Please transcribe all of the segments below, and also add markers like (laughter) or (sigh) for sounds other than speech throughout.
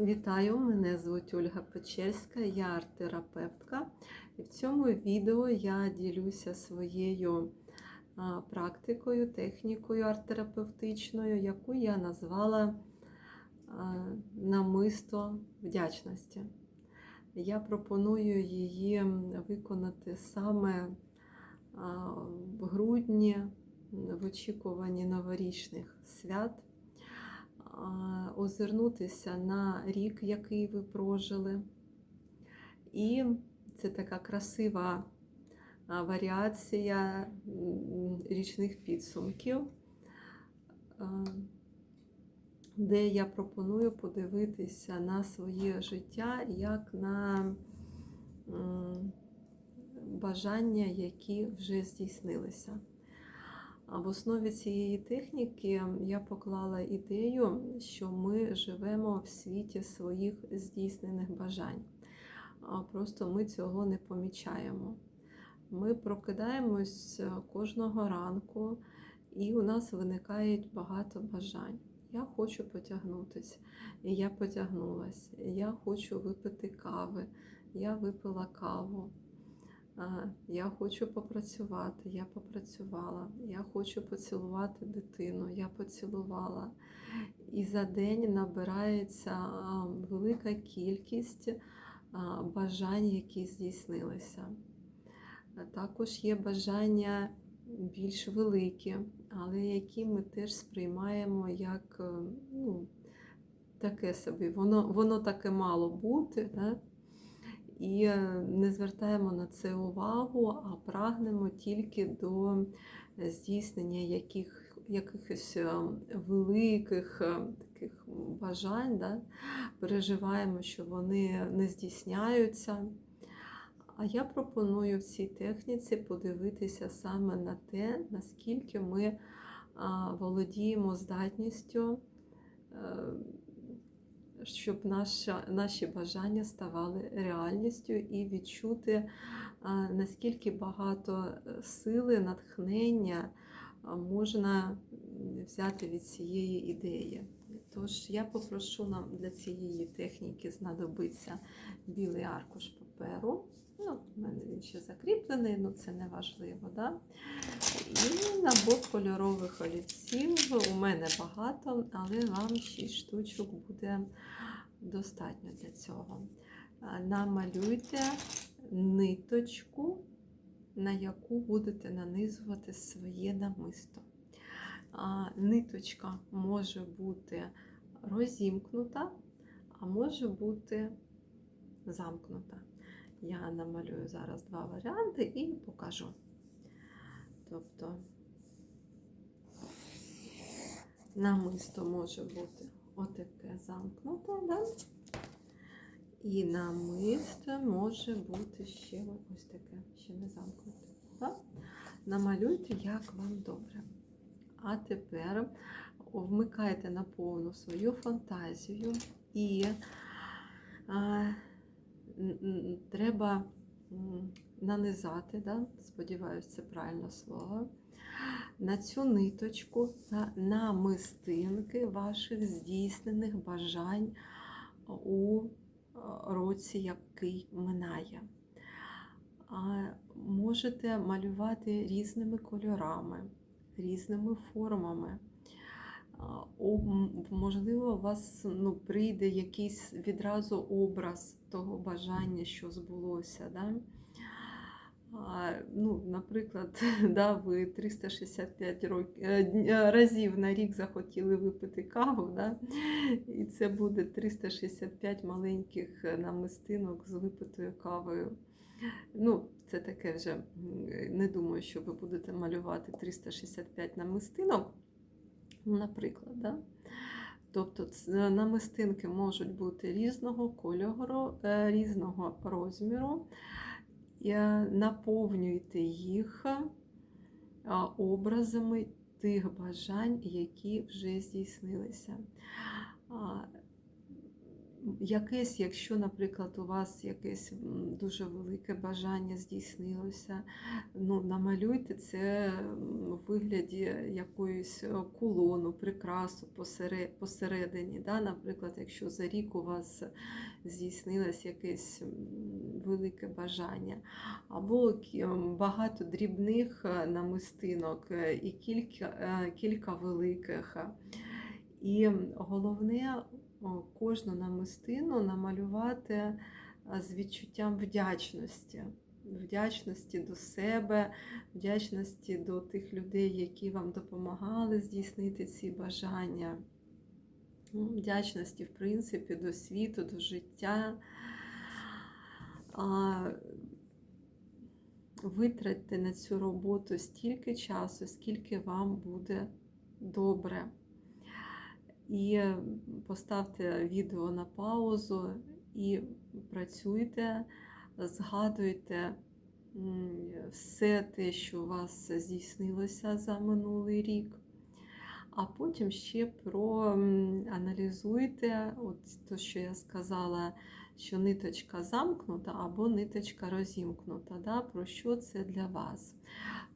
Вітаю, мене звуть Ольга Печерська, я арт-терапевтка. І в цьому відео я ділюся своєю практикою, технікою арт-терапевтичною, яку я назвала намисто вдячності. Я пропоную її виконати саме в грудні, в очікуванні новорічних свят озирнутися на рік, який ви прожили. І це така красива варіація річних підсумків, де я пропоную подивитися на своє життя як на бажання, які вже здійснилися. А в основі цієї техніки я поклала ідею, що ми живемо в світі своїх здійснених бажань. Просто ми цього не помічаємо. Ми прокидаємось кожного ранку, і у нас виникає багато бажань. Я хочу потягнутися, і я потягнулася. Я хочу випити кави, я випила каву. Я хочу попрацювати, я попрацювала. Я хочу поцілувати дитину, я поцілувала. І за день набирається велика кількість бажань, які здійснилися. Також є бажання більш великі, але які ми теж сприймаємо як ну, таке собі. Воно воно таке мало бути. Да? І не звертаємо на це увагу, а прагнемо тільки до здійснення яких, якихось великих таких бажань, да? переживаємо, що вони не здійсняються. А я пропоную в цій техніці подивитися саме на те, наскільки ми володіємо здатністю щоб наша, наші бажання ставали реальністю і відчути, наскільки багато е, сили, натхнення можна взяти від цієї ідеї. Тож я попрошу нам для цієї техніки знадобиться білий аркуш паперу. У мене він ще закріплений, але ну, це не важливо. Да? І набор кольорових олівців. У мене багато, але вам 6 штучок буде достатньо для цього. Намалюйте ниточку, на яку будете нанизувати своє намисто. Ниточка може бути розімкнута, а може бути замкнута. Я намалюю зараз два варіанти і покажу. Тобто намисто може бути отаке замкнуте, да? і намисто може бути ще ось таке, ще не замкнуте. Да? Намалюйте, як вам добре. А тепер вмикайте на повну свою фантазію і треба нанизати, да? сподіваюся, це правильне слово, на цю ниточку на намистинки ваших здійснених бажань у році, який минає. Можете малювати різними кольорами, різними формами. Можливо, у вас ну, прийде якийсь відразу образ того бажання, що збулося. Да? Ну, Наприклад, (laughs) да, ви 365 років, е, разів на рік захотіли випити каву, да? і це буде 365 маленьких намистинок з випитою кавою. Ну, Це таке вже не думаю, що ви будете малювати 365 намистинок. Наприклад, да? Тобто намистинки можуть бути різного кольору, е, різного розміру. Наповнюйте їх образами тих бажань, які вже здійснилися. Якесь, якщо, наприклад, у вас якесь дуже велике бажання здійснилося, ну, намалюйте це в вигляді якоїсь е, кулону, прикрасу посередині. Да? Наприклад, якщо за рік у вас здійснилось якесь велике бажання, або багато дрібних е, намистинок е, і кілька, кілька великих. І головне кожну намистину намалювати е, з відчуттям вдячності. Вдячності до себе, вдячності до тих людей, які вам допомагали здійснити ці бажання. Ну, Вдячності, в принципі, до світу, до життя. Витратьте на цю роботу стільки часу, скільки вам буде добре. І поставте відео на паузу і працюйте, згадуйте все те, що у вас здійснилося за минулий рік. А потім ще проаналізуйте, от те, що я сказала, що ниточка замкнута або ниточка розімкнута. Да? Про що це для вас?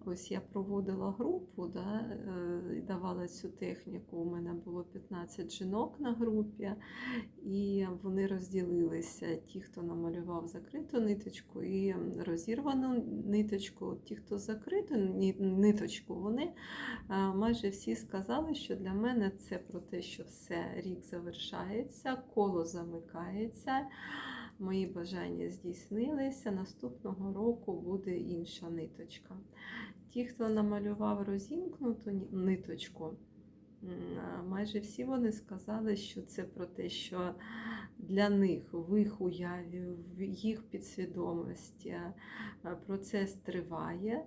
Ось я проводила групу, да, е, і давала цю техніку. У мене було 15 жінок на групі, і вони розділилися. Ті, хто намалював закриту ниточку і розірвану ниточку. Ті, хто закриту ниточку, вони е, майже всі сказали, що для мене це про те, що все, рік завершається, коло замикається. Мої бажання здійснилися. Наступного року буде інша ниточка. Ті, хто намалював розімкнуту ниточку, майже всі вони сказали, що це про те, що для них в їх уяві, в їх підсвідомості процес триває.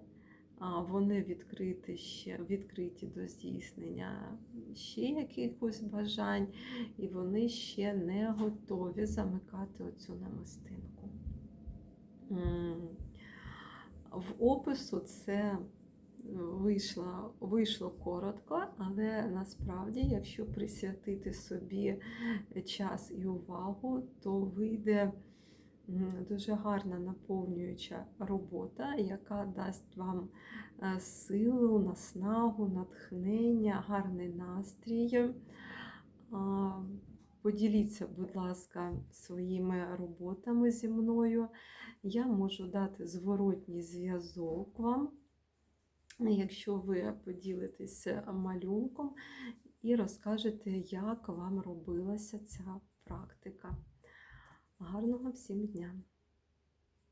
Вони відкриті ще відкриті до здійснення ще якихось бажань, і вони ще не готові замикати оцю намистинку. В опису це вийшло, вийшло коротко, але насправді, якщо присвятити собі час і увагу, то вийде дуже гарна наповнююча робота, яка дасть вам е, силу, наснагу, натхнення, гарний настрій. Поділіться, будь ласка, своїми роботами зі мною. Я можу дати зворотній зв'язок вам, якщо ви поділитеся малюнком і розкажете, як вам робилася ця практика. Гарного всім дня!